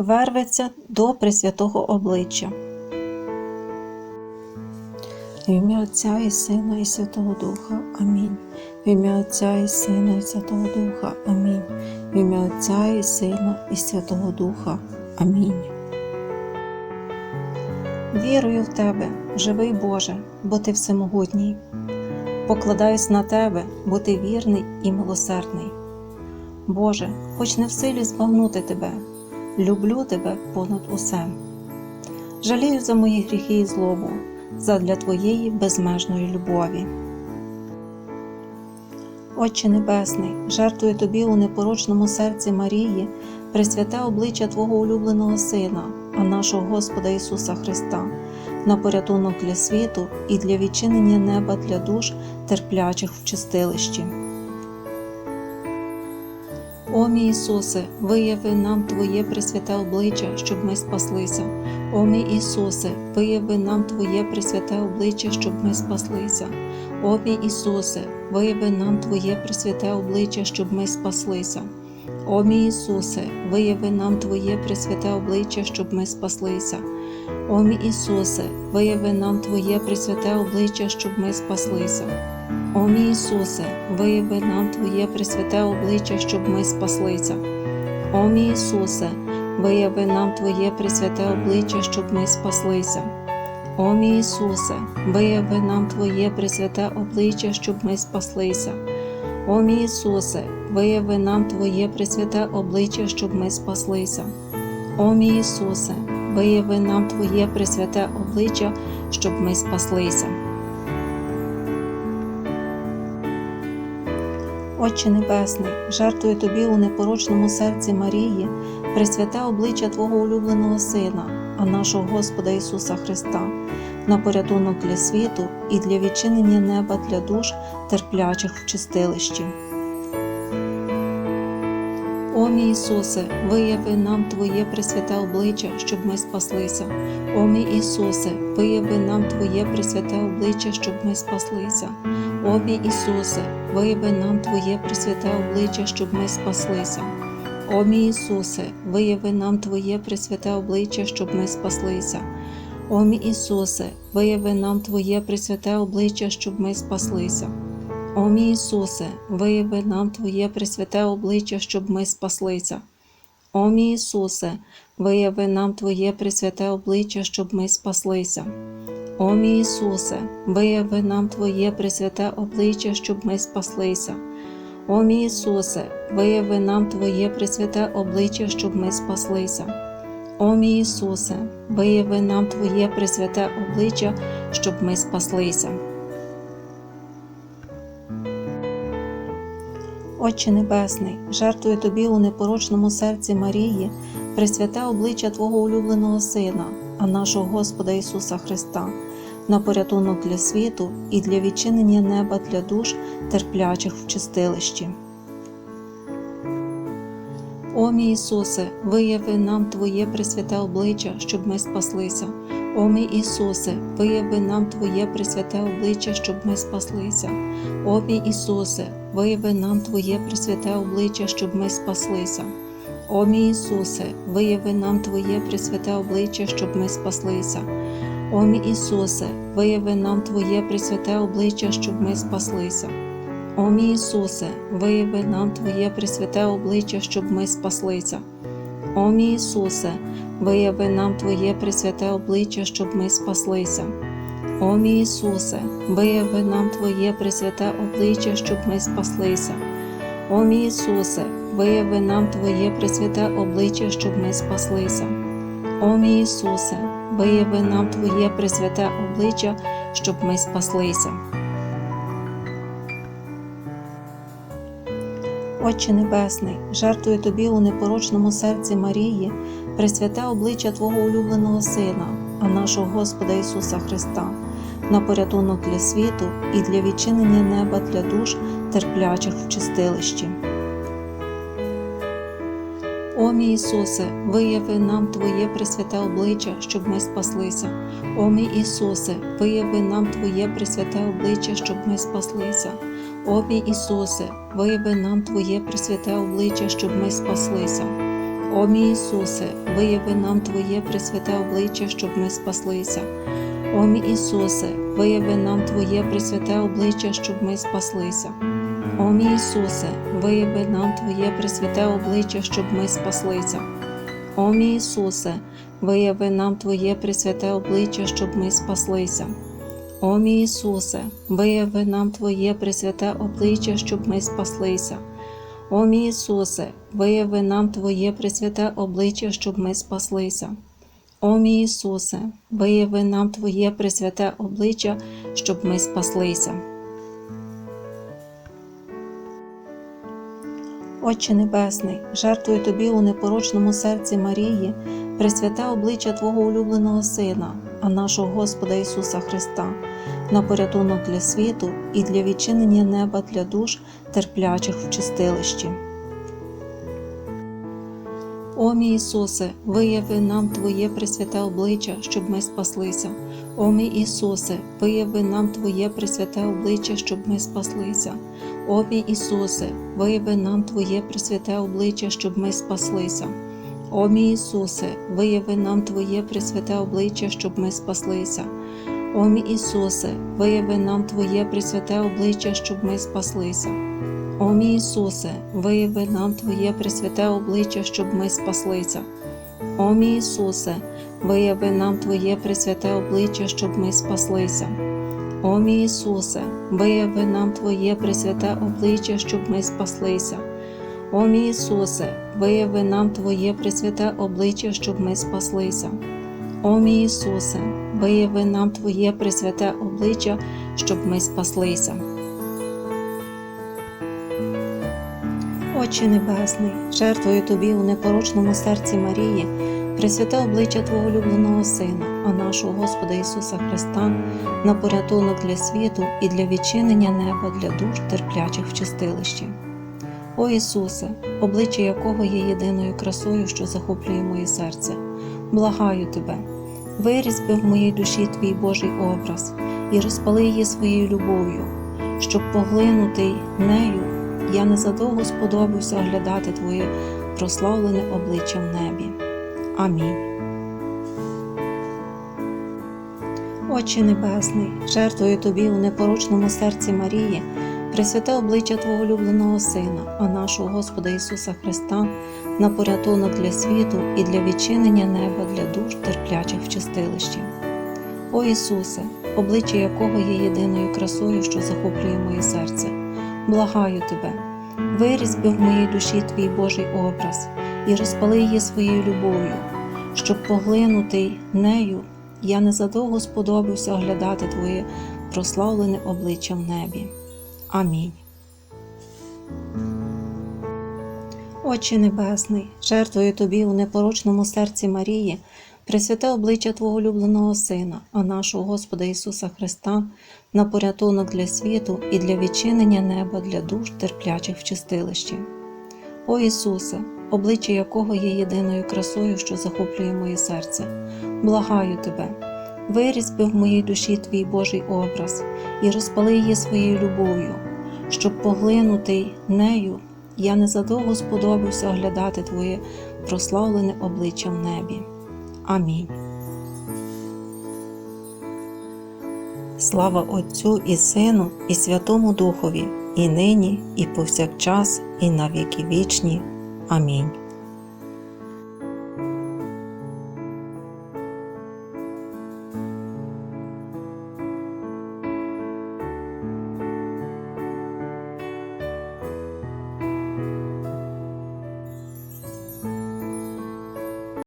верветься до Пресвятого обличчя. В ім'я Отця і Сина, і Святого Духа. Амінь. В ім'я Отця і Сина, і Святого Духа. Амінь. В ім'я Отця і Сина, і Святого Духа. Амінь. Вірую в Тебе, живий Боже, бо Ти всемогутній. Покладаюсь на Тебе, бо Ти вірний і милосердний. Боже, хоч не в силі збагнути Тебе, люблю Тебе понад усе. Жалію за мої гріхи і злобу, задля Твоєї безмежної любові. Отче Небесний, жертвую Тобі у непорочному серці Марії, присвяте обличчя Твого улюбленого Сина, а нашого Господа Ісуса Христа, на порятунок для світу і для відчинення неба для душ, терплячих в чистилищі. О Ісусе, вияви нам Твоє пресвяте обличчя, щоб ми спаслися. О Ісусе, вияви нам Твоє пресвяте обличчя, щоб ми спаслися. О Ісусе, вияви нам Твоє пресвяте обличчя, щоб ми спаслися. О Ісусе, вияви нам Твоє пресвяте обличчя, щоб ми спаслися. О Ісусе, вияви нам Твоє пресвяте обличчя, щоб ми спаслися. О мій Ісусе, вияви нам Твоє пресвяте обличчя, щоб ми спаслися. О мій Ісусе, вияви нам Твоє пресвяте обличчя, щоб ми спаслися. О мій Ісусе, вияви нам Твоє пресвяте обличчя, щоб ми спаслися. О мій Ісусе, вияви нам Твоє пресвяте обличчя, щоб ми спаслися. О мій Ісусе, вияви нам Твоє пресвяте обличчя, щоб ми спаслися. Отче Небесний, жертвую Тобі у непорочному серці Марії, пресвяте обличчя Твого улюбленого Сина, а нашого Господа Ісуса Христа, на порятунок для світу і для відчинення неба для душ, терплячих в чистилищі. О мій Ісусе, вияви нам Твоє пресвяте обличчя, щоб ми спаслися. О мій Ісусе, вияви нам Твоє пресвяте обличчя, щоб ми спаслися. О Ісусе, вияви нам Твоє пресвяте обличчя, щоб ми спаслися. О мій Ісусе, вияви нам Твоє пресвяте обличчя, щоб ми спаслися. О мій Ісусе, вияви нам Твоє пресвяте обличчя, щоб ми спаслися. О мій Ісусе, вияви нам Твоє пресвяте обличчя, щоб ми спаслися. О мій Ісусе, вияви нам Твоє пресвяте обличчя, щоб ми спаслися. О мій Ісусе, вияви нам Твоє пресвяте обличчя, щоб ми спаслися. О мій Ісусе, вияви нам Твоє пресвяте обличчя, щоб ми спаслися. О мій Ісусе, вияви нам Твоє пресвяте обличчя, щоб ми спаслися. Отче Небесний, жертвую Тобі у непорочному серці Марії, пресвяте обличчя Твого улюбленого Сина, а нашого Господа Ісуса Христа, на порятунок для світу і для відчинення неба для душ, терплячих в чистилищі. О мій Ісусе, вияви нам Твоє пресвяте обличчя, щоб ми спаслися. О мій Ісусе, вияви нам Твоє пресвяте обличчя, щоб ми спаслися. О мій Ісусе, вияви нам Твоє пресвяте обличчя, щоб ми спаслися. О мій Ісусе, вияви нам Твоє пресвяте обличчя, щоб ми спаслися. О Ісусе, вияви нам Твоє пресвяте обличчя, щоб ми спаслися. О Ісусе, вияви нам Твоє пресвяте обличчя, щоб ми спаслися. О Ісусе, вияви нам Твоє пресвяте обличчя, щоб ми спаслися. О Ісусе, вияви нам Твоє пресвяте обличчя, щоб ми спаслися. О Ісусе, вияви нам Твоє пресвяте обличчя, щоб ми спаслися. О мій Ісусе, вияви нам Твоє пресвяте обличчя, щоб ми спаслися. Отче Небесний, жертвую Тобі у непорочному серці Марії, пресвяте обличчя Твого улюбленого Сина, а нашого Господа Ісуса Христа, на порятунок для світу і для відчинення неба для душ, терплячих в чистилищі. О мій Ісусе, вияви нам Твоє пресвяте обличчя, щоб ми спаслися. О мій Ісусе, вияви нам Твоє пресвяте обличчя, щоб ми спаслися. О мій Ісусе, вияви нам Твоє пресвяте обличчя, щоб ми спаслися. О мій Ісусе, вияви нам Твоє пресвяте обличчя, щоб ми спаслися. О мій Ісусе, вияви нам Твоє пресвяте обличчя, щоб ми спаслися. О мій Ісусе, вияви нам Твоє пресвяте обличчя, щоб ми спаслися. О мій Ісусе, вияви нам Твоє пресвяте обличчя, щоб ми спаслися. О мій Ісусе, вияви нам Твоє пресвяте обличчя, щоб ми спаслися. О мій Ісусе, вияви нам Твоє пресвяте обличчя, щоб ми спаслися. О мій Ісусе, вияви нам Твоє пресвяте обличчя, щоб ми спаслися. Отче Небесний, жертвую Тобі у непорочному серці Марії, пресвяте обличчя Твого улюбленого Сина, а нашого Господа Ісуса Христа, на порятунок для світу і для відчинення неба для душ, терплячих в чистилищі. О мій Ісусе, вияви нам Твоє пресвяте обличчя, щоб ми спаслися. О мій Ісусе, вияви нам Твоє пресвяте обличчя, щоб ми спаслися. О мій Ісусе, вияви нам Твоє пресвяте обличчя, щоб ми спаслися. О мій Ісусе, вияви нам Твоє пресвяте обличчя, щоб ми спаслися. О мій Ісусе, вияви нам Твоє пресвяте обличчя, щоб ми спаслися. О мій Ісусе, вияви нам Твоє пресвяте обличчя, щоб ми спаслися. О мій Ісусе, вияви нам Твоє пресвяте обличчя, щоб ми спаслися. О мій Ісусе, вияви нам Твоє пресвяте обличчя, щоб ми спаслися. О мій Ісусе, вияви нам Твоє пресвяте обличчя, щоб ми спаслися. О мій Ісусе, вияви нам Твоє пресвяте обличчя, щоб ми спаслися. Отче Небесний, жертвую Тобі у непорочному серці Марії, пресвяте обличчя Твого улюбленого Сина, а нашого Господа Ісуса Христа, на порятунок для світу і для відчинення неба для душ, терплячих в чистилищі. О Ісусе, обличчя якого є єдиною красою, що захоплює моє серце, благаю Тебе, вирізби в моїй душі Твій Божий образ і розпали її своєю любов'ю, щоб поглинутий нею я незадовго сподобався оглядати Твоє прославлене обличчя в небі. Амінь. Отче Небесний, жертвую Тобі у непорочному серці Марії, пресвяте обличчя Твого улюбленого Сина, а нашого Господа Ісуса Христа, на порятунок для світу і для відчинення неба для душ, терплячих в чистилищі. О Ісусе, обличчя якого є єдиною красою, що захоплює моє серце, благаю Тебе, вирізби в моїй душі Твій Божий образ і розпали її своєю любов'ю, щоб поглинутий нею я незадовго сподобався оглядати Твоє прославлене обличчя в небі. Амінь. Отче Небесний, жертвую Тобі у непорочному серці Марії, пресвяте обличчя Твого улюбленого Сина, а нашого Господа Ісуса Христа, на порятунок для світу і для відчинення неба для душ, терплячих в чистилищі. О Ісусе, обличчя якого є єдиною красою, що захоплює моє серце, благаю Тебе, вирізби в моїй душі Твій Божий образ і розпали її своєю любов'ю, щоб поглинутий нею я незадовго сподобався оглядати Твоє прославлене обличчя в небі. Амінь. Слава Отцю і Сину, і Святому Духові, і нині, і повсякчас, і на віки вічні. Амінь.